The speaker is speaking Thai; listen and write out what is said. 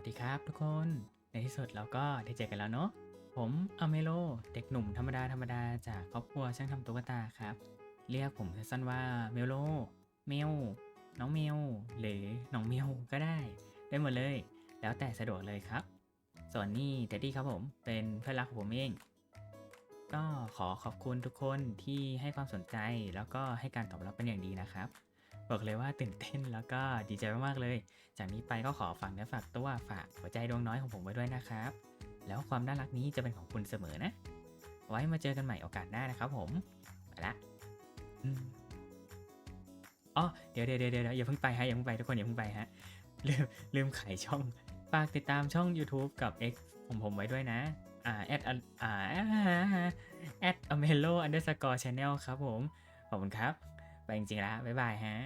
วัสดีครับทุกคน ในที่สุดเราก็ได้เจอกันแล้วเนาะ ผมอเมโล เด็กหนุ่มธรรมดาธรรมดาจากครอบครัวช่างทำตุ๊กตาครับ เรียกผมสั้นว่าเมโล เมล น้องเมล หรือน้องเมลก็ได้ ได้หมดเลย แล้วแต่สะดวกเลยครับ ส่วนนี่เท็ดดี้ครับผม เป็นเพื่อนรักของผมเอง ก็ขอขอบคุณทุกคนที่ให้ความสนใจแล้วก็ให้การตอบรับเป็นอย่างดีนะครับ บอกเลยว่าตื่นเต้นแล้วก็ดีใจมากๆเลย จากนี้ไปก็ขอฝากเนื้อฝากตัวฝากหัวใจดวงน้อยของผมไว้ด้วยนะครับ แล้วความน่ารักนี้จะเป็นของคุณเสมอนะ ไว้มาเจอกันใหม่โอกาสหน้านะครับผม ไปละอ๋อเดี๋ยวเดี๋ยวเดี๋ยวเดี๋ยวอย่าเพิ่งไปฮะอย่าเพิ่งไปทุกคนอย่าเพิ่งไปฮะลืมลืมขายช่องฝากติดตามช่อง YouTube กับ X ผมผมไว้ด้วยนะอ่าแอดอ่าแอดอเมโลอันเดอร์สกอร์ชาแนลครับผม ขอบคุณครับ ไปจริงๆแล้วบ๊ายบายฮะ